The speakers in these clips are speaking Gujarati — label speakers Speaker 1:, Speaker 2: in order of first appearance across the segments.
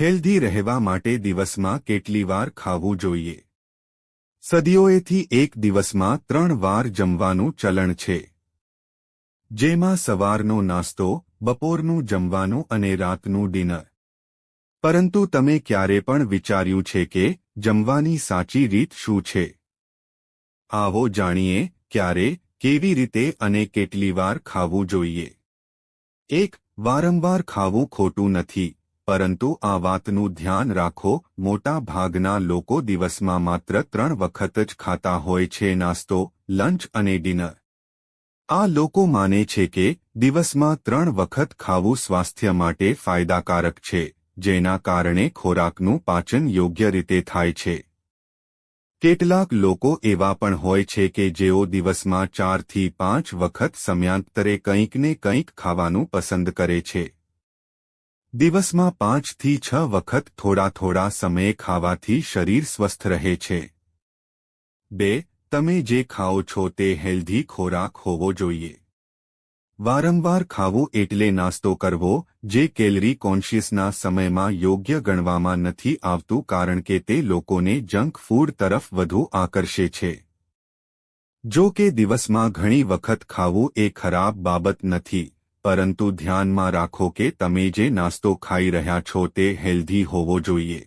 Speaker 1: હેલ્ધી રહેવા માટે દિવસમાં કેટલી વાર ખાવું જોઈએ. સદીઓએથી એક દિવસમાં ત્રણ વાર જમવાનું ચલણ છે. જેમાં સવારનો નાસ્તો, બપોરનું જમવાનું અને રાતનું ડિનર. પરંતુ તમે ક્યારે પણ વિચાર્યું છે કે જમવાની સાચી રીત શું છે? આવો જાણીએ ક્યારે, કેવી રીતે અને કેટલી વાર ખાવું જોઈએ. એક, વારંવાર ખાવું ખોટું નથી. પરંતુ આ વાતનું ધ્યાન રાખો, મોટા ભાગના લોકો દિવસમાં માત્ર ત્રણ વખત જ ખાતા હોય છે નાસ્તો, લંચ અને ડિનર. આ લોકો માને છે કે, દિવસમાં ત્રણ વખત ખાવું સ્વાસ્થ્ય માટે ફાયદાકારક છે, જેના કારણે ખોરાકનું પાચન યોગ્ય રીતે થાય છે. કેટલાક લોકો એવા પણ હોય છે કે જેઓ દિવસમાં ચારથી પાંચ વખત સમયાંતરે કંઈકને કંઈક ખાવાનું પસંદ કરે છે. દિવસમાં પાંચથી છ વખત થોડા થોડા સમયે ખાવાથી શરીર સ્વસ્થ રહે છે. બે, તમે જે ખાઓ છો તે હેલ્ધી ખોરાક હોવો જોઈએ. વારંવાર ખાવું એટલે નાસ્તો કરવો, જે કેલરી કોન્શિયસના સમયમાં યોગ્ય ગણવામાં નથી આવતું કારણ કે તે લોકોને જંક ફૂડ તરફ વધુ આકર્ષે છે. જો કે દિવસમાં ઘણી વખત ખાવું એ ખરાબ બાબત નથી. પરંતુ ધ્યાનમાં રાખો કે તમે જે નાસ્તો ખાઈ રહ્યા છો તે હેલ્ધી હોવો જોઈએ.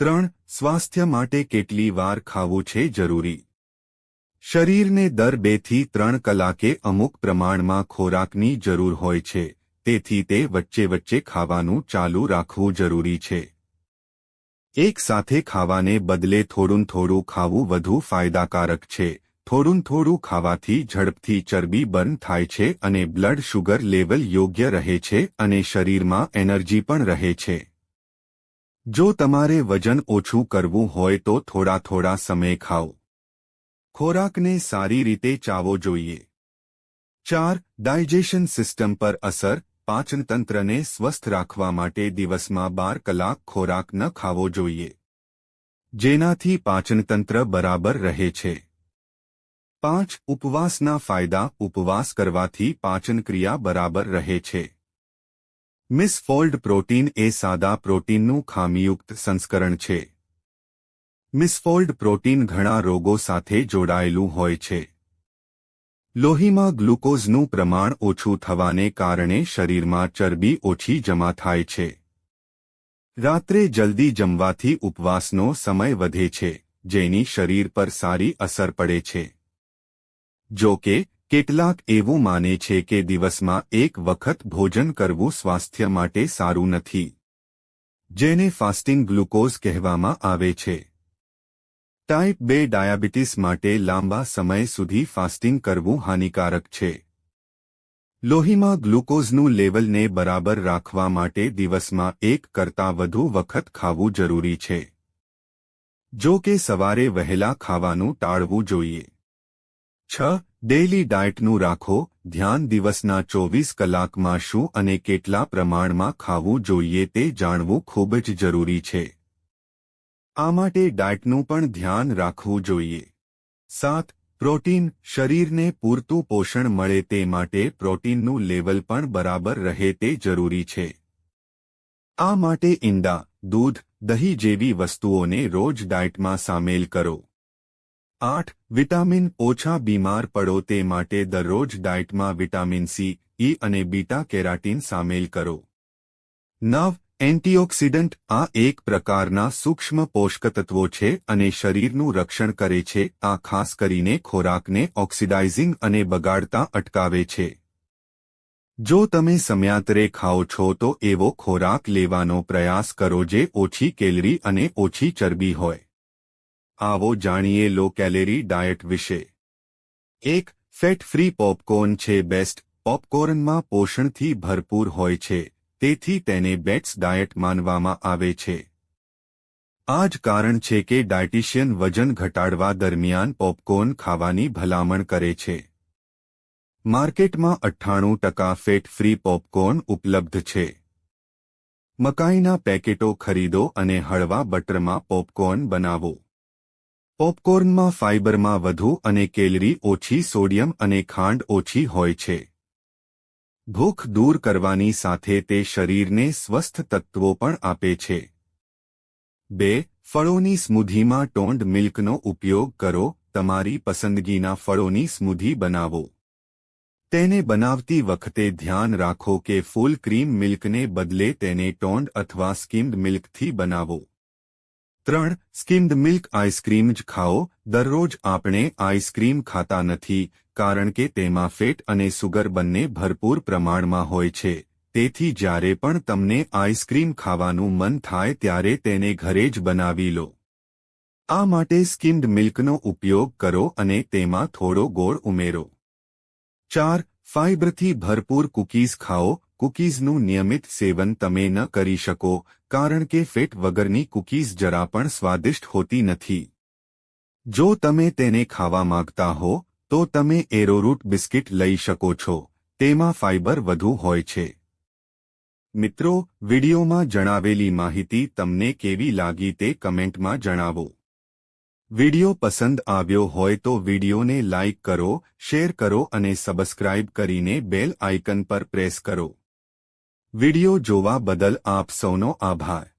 Speaker 1: ત્રણ, સ્વાસ્થ્ય માટે કેટલી વાર ખાવું છે જરૂરી? શરીરને દર બેથી ત્રણ કલાકે અમુક પ્રમાણમાં ખોરાકની જરૂર હોય છે, તેથી તે વચ્ચે વચ્ચે ખાવાનું ચાલુ રાખવું જરૂરી છે. એક સાથે ખાવાને બદલે થોડું થોડું ખાવું વધુ ફાયદાકારક છે થોડું થોડું ખાવાથી ઝડપથી ચરબી બર્ન થાય છે અને બ્લડ શુગર લેવલ યોગ્ય રહે છે અને શરીરમાં એનર્જી પણ રહે છે. જો તમારે વજન ઓછું કરવું હોય તો થોડા થોડા સમય ખાઓ. ખોરાકને સારી રીતે ચાવો જોઈએ. ચાર, ડાયજેશન સિસ્ટમ પર અસર, પાચનતંત્રને સ્વસ્થ રાખવા માટે દિવસમાં બાર કલાક ખોરાક ન ખાવો જોઈએ. જેનાથી પાચનતંત્ર બરાબર રહે છે. પાંચ ઉપવાસના ફાયદા ઉપવાસ કરવાથી પાચનક્રિયા બરાબર રહે છે. મિસફોલ્ડ પ્રોટીન એ સાદા પ્રોટીનનું ખામીયુક્ત સંસ્કરણ છે. મિસફોલ્ડ પ્રોટીન ઘણા રોગો સાથે જોડાયેલું હોય છે. લોહીમાં ગ્લુકોઝનું પ્રમાણ ઓછું થવાને કારણે શરીરમાં ચરબી ઓછી જમા થાય છે. રાત્રે જલ્દી જમવાથી ઉપવાસનો સમય વધે છે, જેની શરીર પર સારી અસર પડે છે. જો કે, કેટલાક એવું માને છે કે દિવસમાં એક વખત ભોજન કરવું સ્વાસ્થ્ય માટે સારું નથી. જેને ફાસ્ટિંગ ગ્લુકોઝ કહેવામાં આવે છે. ટાઈપ બે ડાયાબિટીસ માટે લાંબા સમય સુધી ફાસ્ટિંગ કરવું હાનિકારક છે. લોહીમાં ગ્લુકોઝનું લેવલને બરાબર રાખવા માટે દિવસમાં એક કરતાં વધુ વખત ખાવું જરૂરી છે. જો કે સવારે વહેલા ખાવાનું ટાળવું જોઈએ. છ ડેઇલી ડાયટનું રાખો, ધ્યાન દિવસના ચોવીસ કલાકમાં શું અને કેટલા પ્રમાણમાં ખાવું જોઈએ તે જાણવું ખૂબ જ જરૂરી છે. આ માટે ડાયટનું પણ ધ્યાન રાખવું જોઈએ. સાત પ્રોટીન શરીરને પૂરતું પોષણ મળે તે માટે પ્રોટીનનું લેવલ પણ બરાબર રહે તે જરૂરી છે. આ માટે ઈંડા, દૂધ, દહીં જેવી વસ્તુઓને રોજ ડાયટમાં સામેલ કરો. આઠ, વિટામિન ઓછા બીમાર પડો તે માટે દરરોજ ડાયટમાં વિટામિન સી, ઈ અને બીટા કેરાટીન સામેલ કરો. નવ, એન્ટીઓક્સિડન્ટ આ એક પ્રકારના સૂક્ષ્મ પોષકતત્વો છે અને શરીરનું રક્ષણ કરે છે, આ ખાસ કરીને ખોરાકને ઓક્સિડાઇઝિંગ અને બગાડતા અટકાવે છે. જો તમે સમયાંતરે ખાઓ છો તો એવો ખોરાક લેવાનો પ્રયાસ કરો જે ઓછી કેલરી અને ઓછી ચરબી હોય. આવો જાણીએ લો કેલેરી ડાયટ વિશે. એક, ફેટ ફ્રી પોપકોર્ન છે, બેસ્ટ. પોપકોર્નમાં પોષણથી ભરપૂર હોય છે, તેથી તેને બેટ્સ ડાયટ માનવામાં આવે છે. આ જ કારણ છે કે ડાયટિશિયન વજન ઘટાડવા દરમિયાન પોપકોર્ન ખાવાની ભલામણ કરે છે. માર્કેટમાં અઠ્ઠાણું ટકા ફેટ ફ્રી પોપકોર્ન ઉપલબ્ધ છે. મકાઈના પેકેટો ખરીદો અને હળવા બટરમાં પોપકોર્ન બનાવો. પોપકોર્નમાં ફાઇબરમાં વધુ અને કેલરી ઓછી, સોડિયમ અને ખાંડ ઓછી હોય છે. ભૂખ દૂર કરવાની સાથે તે શરીરને સ્વસ્થ તત્વો પણ આપે છે. બે, ફળોની સ્મૂધીમાં ટોન્ડ મિલ્કનો ઉપયોગ કરો, તમારી પસંદગીના ફળોની સ્મૂધી બનાવો. તેને બનાવતી વખતે ધ્યાન રાખો કે ફૂલ ક્રીમ મિલ્કને બદલે તેને ટોન્ડ અથવા સ્કીમ્ડ મિલ્કથી બનાવો. ત્રણ, સ્કીમ્ડ મિલ્ક આઈસ્ક્રીમ જ ખાઓ. દરરોજ આપણે આઈસ્ક્રીમ ખાતા નથી, કારણ કે તેમાં ફેટ અને સુગર બંને ભરપૂર પ્રમાણમાં હોય છે. તેથી જ્યારે પણ તમને આઈસ્ક્રીમ ખાવાનું મન થાય ત્યારે તેને ઘરે જ બનાવી લો. આ માટે સ્કીમ્ડ મિલ્કનો ઉપયોગ કરો અને તેમાં થોડો ગોળ ઉમેરો. ચાર ફાઇબરથી ભરપૂર કૂકીઝ ખાઓ. કૂકીઝનું નિયમિત સેવન તમે ન કરી શકો, કારણ કે ફેટ વગરની કૂકીઝ જરા પણ સ્વાદિષ્ટ હોતી નથી. જો તમે તેને ખાવા માંગતા હો, તો તમે એરોરૂટ બિસ્કિટ લઈ શકો છો, તેમાં ફાઇબર વધુ હોય છે. મિત્રો, વિડીયોમાં જણાવેલી માહિતી તમને કેવી લાગી તે કમેન્ટમાં જણાવો. વિડિયો પસંદ આવ્યો હોય તો વિડિયોને લાઇક કરો, શેર કરો અને સબસ્ક્રાઇબ કરીને બેલ આઇકન પર પ્રેસ કરો. વિડિયો જોવા બદલ આપ સૌનો આભાર.